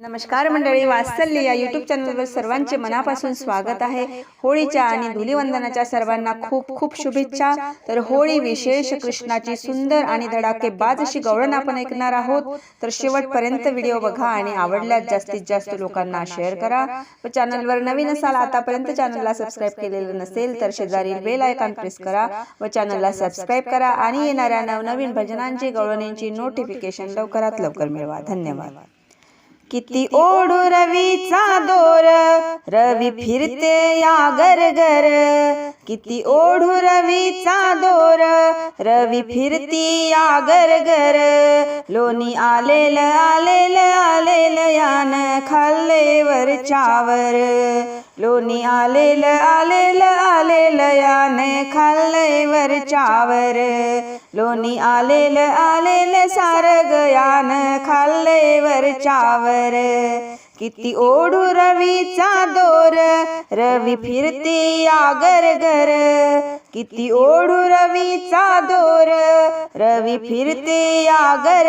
नमस्कार मंडळी वात्सल्य या युट्यूब चॅनलवर सर्वांचे मनापासून स्वागत आहे. होळीच्या आणि धुलीवंदनाच्या सर्वांना खूप खूप शुभेच्छा. तर होळी विशेष कृष्णाची सुंदर आणि धडाकेबाज अशी गवळण आपण ऐकणार आहोत. तर शेवटपर्यंत व्हिडिओ बघा आणि आवडल्यास जास्तीत जास्त लोकांना शेअर करा. व चॅनलवर नवीन असाल आतापर्यंत चॅनलला सबस्क्राईब केलेलं नसेल तर शेजारील बेल आयकॉन प्रेस करा. व चॅनलला सबस्क्राईब करा. आणि येणाऱ्या नवनवीन भजनांची गवळणींची नोटिफिकेशन लवकरात लवकर मिळवा. धन्यवाद. किती ओढू रवीचा दोर? रवी फिरते या गरगर किती ओढू रवीचा दोर? रवी फिरती या गरगर लोणी आलेल आलेल आलेल यान खाल्ले वरच्यावर. लोणी आलेल आलेल आलेल यान खाल्ले वरच्यावर लोणी आलेल आलेल सार गयान खाल्ले वरच्यावर किती ओढू रवीचा दोर रवी फिरते या घर. किती ओढू रवीचा दोर रवी फिरते या घर.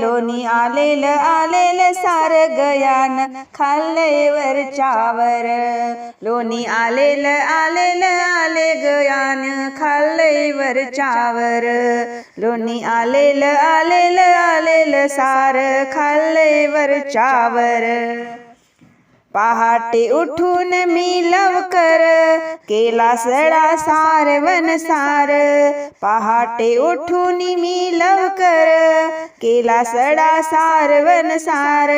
लोणी आलेल आलेल सार गयान खाल्ले वरच्यावर. लोणी आलेल आलेल आले गयान खाल्ले वरच्यावर. लोणी आलेल आलेल आले सार खाल्ले वरच्यावर पहाटे उठून मी लवकर केला सडा सारवन सार. पहाटे उठून मी लवकर केला सडा सारवन सार.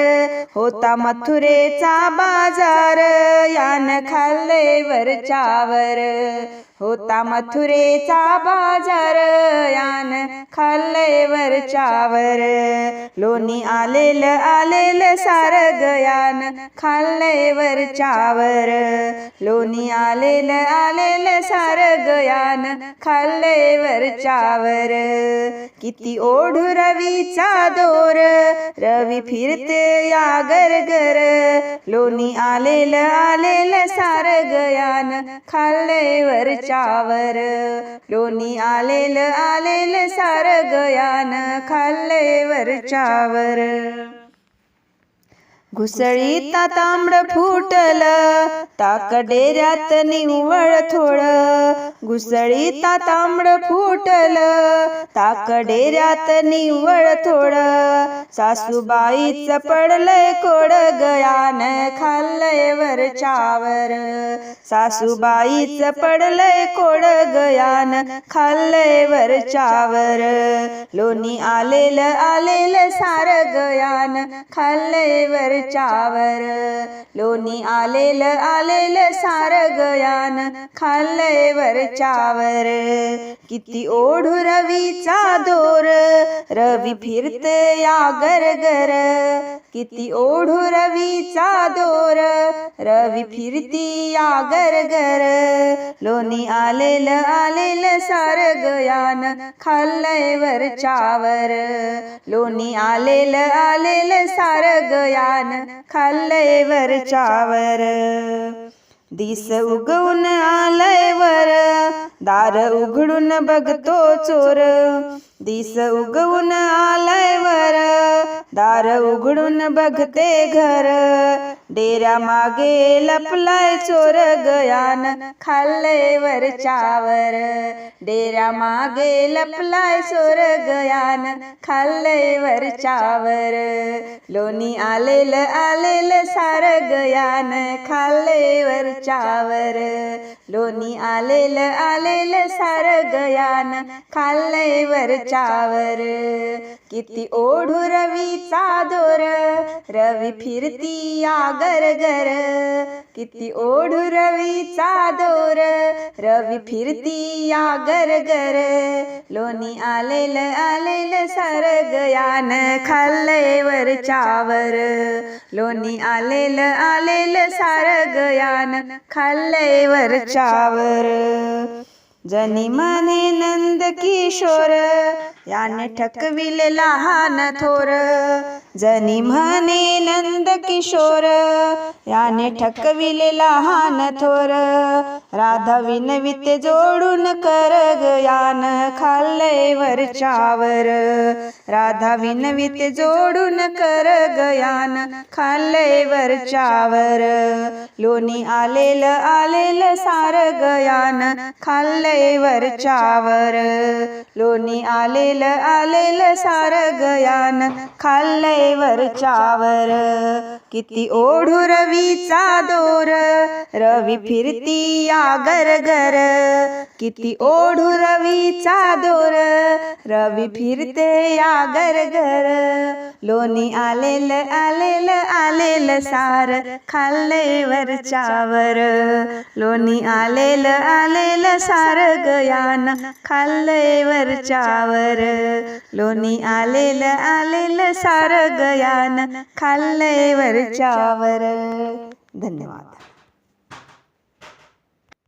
होता मथुरेचा बाजार यान खाल्ले वरच्यावर होता मथुरेचा बाजार यान खाल्ले वरच्यावर लोणी आलेल आलेल सार गयान खाल्ले वरच्यावर लोणी आलेल आलेल सार गयान खाल्ले वरच्यावर किती ओढू रवीचा दोर रवी फिरते या गरगर लोणी आलेल आलेल सार गयान खाल्ले वरच्यावर लोणी आलेल आलेल सार गयान खाल्ले वरच्यावर घुसळीता तांबड फुटल ताक डेऱ्यात निव्वळ थोड. घुसळीता तांबड फुटल ताक डेऱ्यात निव्वळ थोड. सासूबाईच पडलंय कोड गयान खाल्लंय वरच्यावर सासूबाईच पडलंय कोड गयान खाल्लंय वरच्यावर लोणी आलेल आलेल सार गयान खाल्लंय वरच्यावर लोणी आलेल आलेल सार गयान खाल्लंय वरच्यावर किती ओढू रवीचा दोर रवी फिरते या गरगर किती ओढू रवीचा दोर रवी फिरती या गरगर लोणी आलेल आलेल सार गयान खाल्लंय वरच्यावर लोणी आलेलं आलेलं सार गयान खाल्लंय वरच्यावर दिस उगवून आलय वर दार उघडून बघतो चोर. दिस उगवून आलय वर. दार उघडून बघते घर. डेऱ्या मागे लपलाय चोर गयान खाल्लय वर. चावर डेऱ्या मागे लपलाय चोर गयान खाल्लय वर. चावर लोणी आलेल आलेल सार गयान खाल्लेवर चावर लोणी आलेल आलेल सार गयान खाल्ले वरच्यावर किती ओढू रवीचा दोर. रवी फिरती या गरगर किती ओढू रवीचा दोर. रवी फिरती या गरगर लोणी आलेल आलेल सार गयान खाल्ले वरच्यावर. लोणी आलेल आलेल सार गयान खाल्ले वरच्यावर. जनी म्हणे नंद किशोर याने ठकविले लहान थोर. जनी म्हणे नंद किशोर याने ठकविले लहान थोर. राधा विनविते जोडून कर गयान खाल्लय वरच्यावर. राधा विनविते जोडून कर गयान खाल्लय वरच्यावर. लोणी आलेल आलेल सार गयान खाल्लय वरच्यावर. लोणी आलेल आलेल सार गयान खाल्लय वरच्यावर. किती ओढू रवीचा दोर. रवी फिरती या गरगर किती ओढू रवीचा दोर. रवी फिरते या गरगर लोणी आलेल आलेल आलेल सार. खाल्ले वरच्यावर. लोणी आलेल आलेल सार गयान. खाल्ले वरच्यावर. लोणी आलेल आलेल सार गयान. खाल्ले वरच्यावर. धन्यवाद.